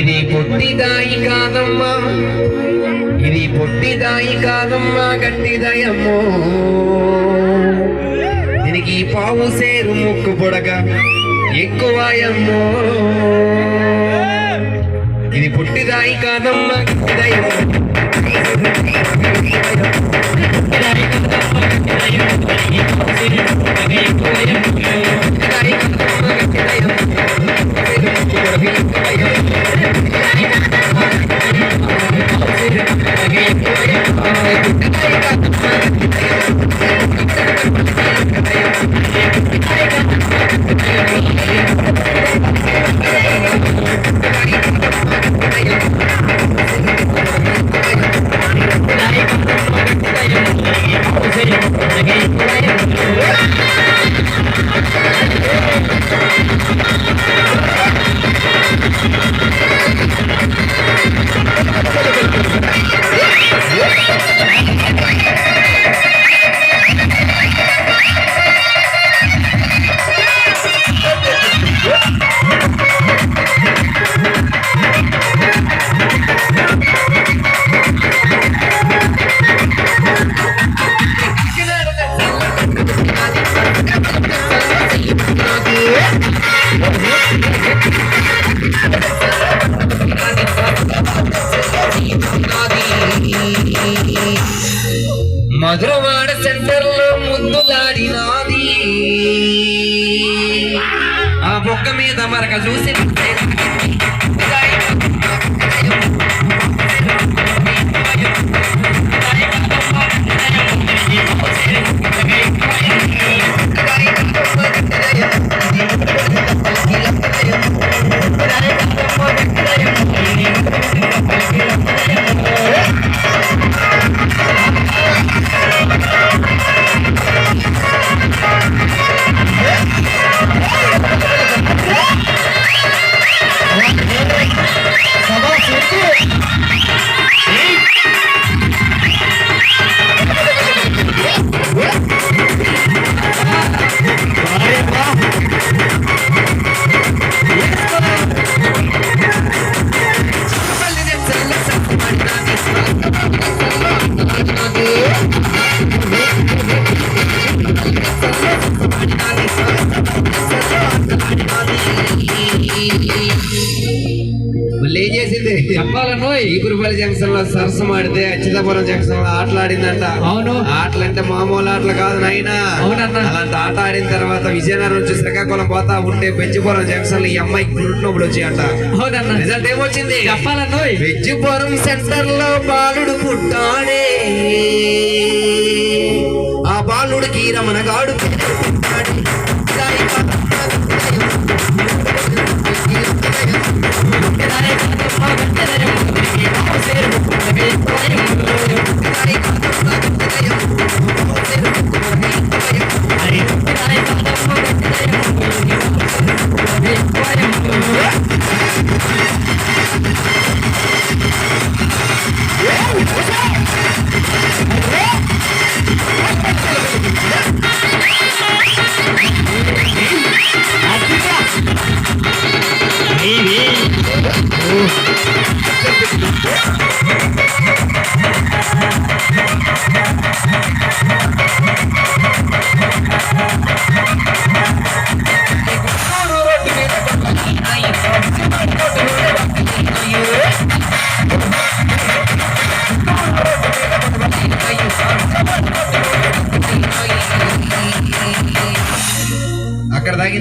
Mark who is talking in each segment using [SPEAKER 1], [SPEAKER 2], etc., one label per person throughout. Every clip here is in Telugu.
[SPEAKER 1] ఇది పొట్టిదాయి కాదమ్మా. ఇది పొట్టిదాయి కాదమ్మా గట్టిదయమ్మో. దీనికి పావు సేరు ముక్కు పొడగ ఎక్కువయమ్మో. ఇది పొట్టిదాయి కాదమ్మా గట్టిదయమ్మో. పొట్టిదాయి కాదమ్మా సెంటర్లో ముద్దులాడినాది. ఆ బొక్క మీద మరక చూసి ఏం చేసింది?
[SPEAKER 2] చెప్పాలన్నోయ్
[SPEAKER 1] ఈపురపల్లి జంక్షన్లో సరసం ఆడితే అచ్యుతాపురం జంక్షన్లో ఆటలు ఆడిందంట.
[SPEAKER 2] అవును.
[SPEAKER 1] ఆటలు అంటే మామూలు ఆటలు కాదు నాయనా.
[SPEAKER 2] అవునన్నా.
[SPEAKER 1] అలాంటి ఆట ఆడిన తర్వాత విజయనగరం నుంచి శ్రీకాకుళం పోతా ఉంటే పెంచిపురం జంక్షన్లో ఈ అమ్మాయికి పుట్టినప్పుడు వచ్చాయంట.
[SPEAKER 2] అవునన్నా.
[SPEAKER 1] రిజల్ట్ ఏమొచ్చింది?
[SPEAKER 2] చెప్పాలన్నోయ్
[SPEAKER 1] వెజ్జిపురం సెంటర్లో బాలుడు పుట్టాడే. ఆ బాలుడికి రమణగాడు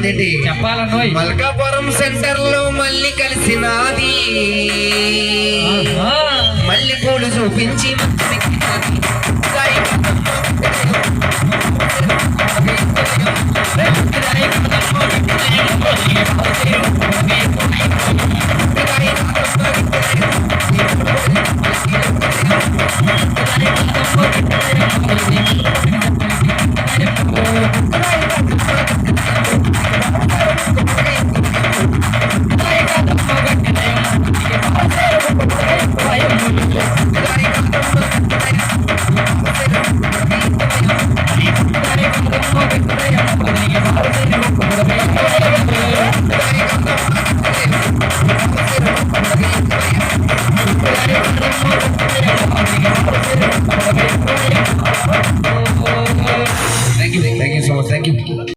[SPEAKER 1] తాగిందేంటి
[SPEAKER 2] చెప్పాలన్నోయ్.
[SPEAKER 1] మల్కాపురం సెంటర్లో మళ్ళీ కలిసినాది. మల్లె పూలు చూపించి